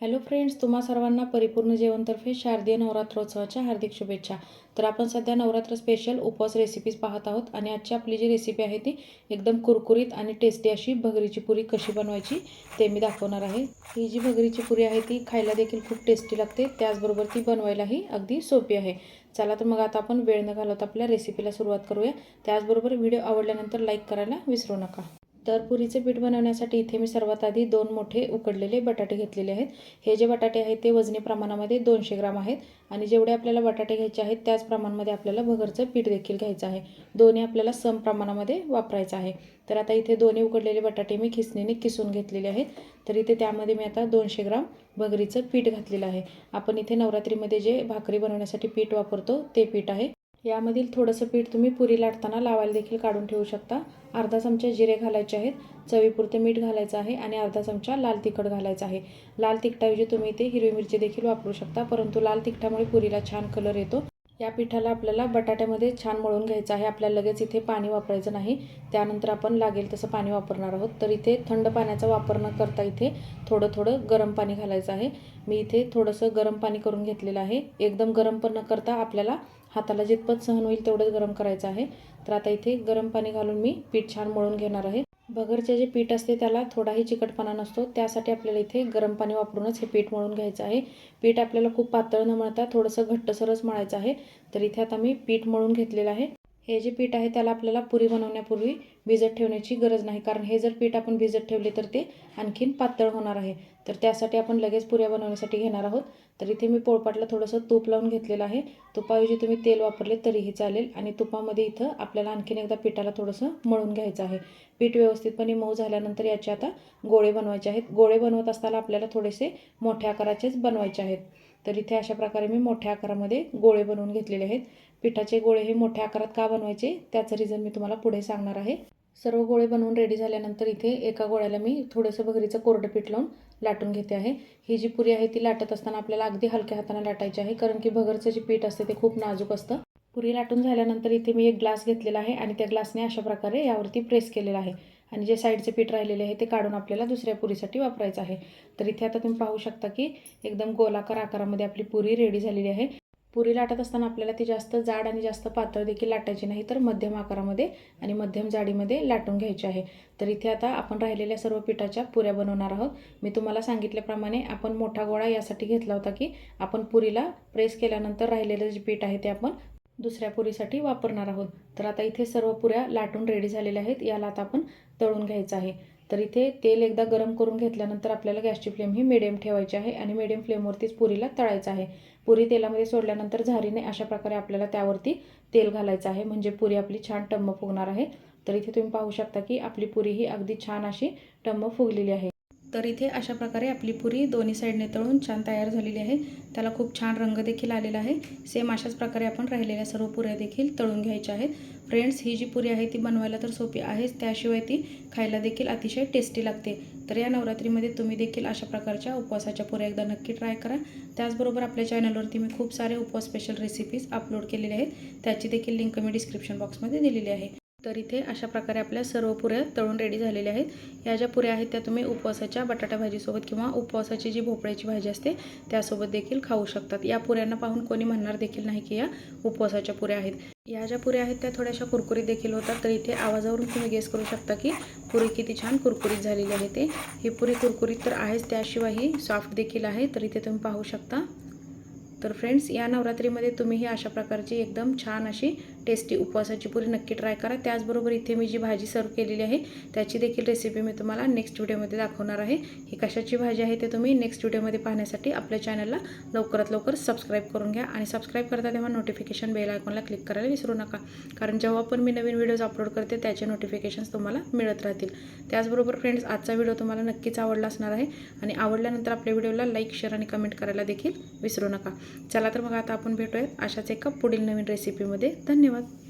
Hello friends तुम्हा सर्वांना परिपूर्ण जेवणतर्फे शारदीय नवरात्रोत्सवाच्या हार्दिक शुभेच्छा. तर आपण सध्या नवरात्र स्पेशल उपवास रेसिपीज पाहत आहोत आणि आजची आपली जी रेसिपी आहे ती एकदम कुरकुरीत आणि टेस्टी अशी भगरीची पुरी कशी बनवायची ते मी दाखवणार आहे. ही जी भगरीची पुरी आहे ती खायला देखील खूप टेस्टी लागते त्याचबरोबर ती बनवायलाही अगदी सोपी आहे. चला तर मग आता आपण वेळ न घालवता आपल्या रेसिपीला सुरुवात करूया. त्याचबरोबर व्हिडिओ आवडल्यानंतर लाईक करायला विसरू नका. तर पुरीचे पीठ बनवण्यासाठी इथे मी सर्वात आधी दोन मोठे उकडलेले बटाटे घेतलेले आहेत. हे जे बटाटे आहेत ते वजनी प्रमाणामध्ये दोनशे ग्राम आहेत आणि जेवढे आपल्याला बटाटे घ्यायचे आहेत त्याच प्रमाणामध्ये आपल्याला भगरचं पीठ देखील घ्यायचं आहे. दोन्ही आपल्याला सम प्रमाणामध्ये वापरायचं आहे. तर आता इथे दोन्ही उकडलेले बटाटे मी खिसणीने किसून घेतलेले आहेत. तर इथे त्यामध्ये मी आता दोनशे ग्राम भगरीचं पीठ घातलेलं आहे. आपण इथे नवरात्रीमध्ये जे भाकरी बनवण्यासाठी पीठ वापरतो ते पीठ आहे. यामधील थोडंसं पीठ तुम्ही पुरी लाटताना लावायला देखील काढून ठेवू शकता. अर्धा चमचा जिरे घालायचे आहेत. चवीपुरते मीठ घालायचं आहे आणि अर्धा चमचा लाल तिखट घालायचं आहे. लाल तिखटाऐवजी तुम्ही इथे हिरवी मिरची देखील वापरू शकता परंतु लाल तिखटामुळे पुरीला छान कलर येतो. या पिठाला आपल्याला बटाट्यामध्ये छान मळून घ्यायचं आहे. आपल्याला लगेच इथे पाणी वापरायचं नाही. त्यानंतर आपण लागेल तसं पाणी वापरणार आहोत. तर इथे थंड पाण्याचा वापर न करता इथे थोडं थोडं गरम पाणी घालायचं आहे. मी इथे थोडंसं गरम पाणी करून घेतलेलं आहे. एकदम गरम पण न करता आपल्याला हाताला जितपत सहन होईल तेवढंच गरम करायचं आहे. तर आता इथे गरम पाणी घालून मी पीठ छान मळून घेणार आहे. भगरचे जे पीठ असते त्याला थोडाही चिकटपणा नसतो. त्यासाठी आपल्याला इथे गरम पाणी वापरूनच हे पीठ मळून घ्यायचं आहे. पीठ आपल्याला खूप पातळ न मळता थोडंसं घट्टसरच मळायचं आहे. तर इथे आता मी पीठ मळून घेतलेलं आहे. हे जे पीठ आहे त्याला आपल्याला पुरी बनवण्यापूर्वी भिजत ठेवण्याची गरज नाही. कारण हे जर पीठ आपण भिजत ठेवले तर ते आणखीन पातळ होणार आहे. तर त्यासाठी आपण लगेच पुऱ्या बनवण्यासाठी घेणार आहोत. तर इथे मी पोळपाटला थोडंसं तूप लावून घेतलेलं आहे. तुपाऐवजी तुम्ही तेल वापरले तरीही चालेल. आणि तुपामध्ये इथं आपल्याला आणखीन एकदा पिठाला थोडंसं मळून घ्यायचं आहे. पीठ व्यवस्थितपणे मऊ झाल्यानंतर याचे आता गोळे बनवायचे आहेत. गोळे बनवत असताना आपल्याला थोडेसे मोठ्या आकाराचेच बनवायचे आहेत. तर इथे अशा प्रकारे मी मोठ्या आकारामध्ये गोळे बनवून घेतलेले आहेत. पिठाचे गोळे हे मोठ्या आकारात का बनवायचे? त्याचं रिझन मी तुम्हाला पुढे सांगणार आहे. सर्व गोळे बनवून रेडी झाल्यानंतर इथे एका गोळ्याला मी थोडंसं भगरीचं कोरडं पीठ लावून लाटून घेते आहे. ही जी पुरी आहे ती लाटत असताना आपल्याला अगदी हलक्या हाताने लाटायची आहे कारण की भगरचं जे पीठ असते ते खूप नाजूक असतं. पुरी लाटून झाल्यानंतर इथे मी एक ग्लास घेतलेला आहे आणि त्या ग्लासने अशा प्रकारे यावरती प्रेस केलेला आहे. आणि जे साईडचे पीठ राहिलेले आहे ते काढून आपल्याला दुसऱ्या पुरीसाठी वापरायचं आहे. तर इथे आता तुम्ही पाहू शकता की एकदम गोलाकार आकारामध्ये आपली पुरी रेडी झालेली आहे. पुरी लाटत असताना आपल्याला ती जास्त जाड आणि जास्त पातळ देखील लाटायची नाही तर मध्यम आकारामध्ये आणि मध्यम जाडीमध्ये लाटून घ्यायची आहे. तर इथे आता आपण राहिलेल्या सर्व पिठाच्या पुऱ्या बनवणार आहोत. मी तुम्हाला सांगितल्याप्रमाणे आपण मोठा गोळा यासाठी घेतला होता की आपण पुरीला प्रेस केल्यानंतर राहिलेलं जे पीठ आहे ते आपण दुसऱ्या पुरीसाठी वापरणार आहोत. तर आता इथे सर्व पुऱ्या लाटून रेडी झालेल्या आहेत. याला आता आपण तळून घ्यायचं आहे. तर इथे तेल एकदा गरम करून घेतल्यानंतर आपल्याला गॅसची फ्लेम ही मिडियम ठेवायची आहे आणि मिडियम फ्लेमवरतीच पुरीला तळायचं आहे. पुरी तेलामध्ये सोडल्यानंतर झारीने अशा प्रकारे आपल्याला त्यावरती तेल घालायचं आहे. म्हणजे पुरी आपली छान टम्म फुगणार आहे. तर इथे तुम्ही पाहू शकता की आपली पुरी ही अगदी छान अशी टम्म फुगलेली आहे. तर इथे अशा प्रकारे आपली पुरी दोन्ही साईडने तळून छान तयार झालेली आहे. त्याला खूप छान रंग देखील आलेला आहे. सेम अशाच प्रकारे आपण राहिलेल्या सर्व पुऱ्या देखील तळून घ्यायच्या आहेत. फ्रेंड्स ही जी पुरी आहे ती बनवायला तर सोपी आहेच. त्याशिवाय ती खायला देखील अतिशय टेस्टी लागते. तर या नवरात्रीमध्ये तुम्ही देखील अशा प्रकारच्या उपवासाच्या पुऱ्या एकदा नक्की ट्राय करा. त्याचबरोबर आपल्या चॅनलवरती मी खूप सारे उपवास स्पेशल रेसिपीज अपलोड केलेले आहेत. त्याची देखील लिंक मी डिस्क्रिप्शन बॉक्समध्ये दिलेली आहे. तर इथे अशा प्रकारे आपल्या सर्व पुऱ्या तळून रेडी झालेल्या आहेत. या ज्या पुऱ्या आहेत त्या तुम्ही उपवासाच्या बटाटा भाजीसोबत किंवा उपवासाची जी भोपळ्याची भाजी असते त्यासोबत देखील खाऊ शकतात. या पुऱ्यांना पाहून कोणी म्हणणार देखील नाही की या उपवासाच्या पुऱ्या आहेत. या ज्या पुऱ्या आहेत त्या थोड्याशा कुरकुरीत देखील होतात. तर इथे आवाजावरून तुम्ही गेस करू शकता की पुरी किती छान कुरकुरीत झालेली आहे ते. ही पुरी कुरकुरीत तर आहेच त्याशिवाय ही सॉफ्ट देखील आहे. तर इथे तुम्ही पाहू शकता. तर फ्रेंड्स या नवरात्रीमध्ये तुम्ही ही अशा प्रकारची एकदम छान अशी टेस्टी उपवासाची पुरी नक्की ट्राय करा. त्याचबरोबर इथे मी जी भाजी सर्व केलेली आहे त्याची देखील रेसिपी मी तुम्हाला नेक्स्ट व्हिडिओमध्ये दाखवणार आहे. ही कशाची भाजी आहे ते तुम्ही नेक्स्ट व्हिडिओमध्ये पाहण्यासाठी आपल्या चॅनलला लवकरात लवकर सबस्क्राईब करून घ्या आणि सबस्क्राईब करता तेव्हा नोटिफिकेशन बेल आयकॉनला क्लिक करायला विसरू नका. कारण जेव्हा पण मी नवीन व्हिडिओज अपलोड करते त्याचे नोटिफिकेशन्स तुम्हाला मिळत राहतील. त्याचबरोबर फ्रेंड्स आजचा व्हिडिओ तुम्हाला नक्कीच आवडला असणार आहे आणि आवडल्यानंतर आपल्या व्हिडिओला लाईक शेअर आणि कमेंट करायला देखील विसरू नका. चला तर मग आता आपण भेटूयात अशाच एका पुढील नवीन रेसिपीमध्ये धन्यवाद. ধন্যবাদ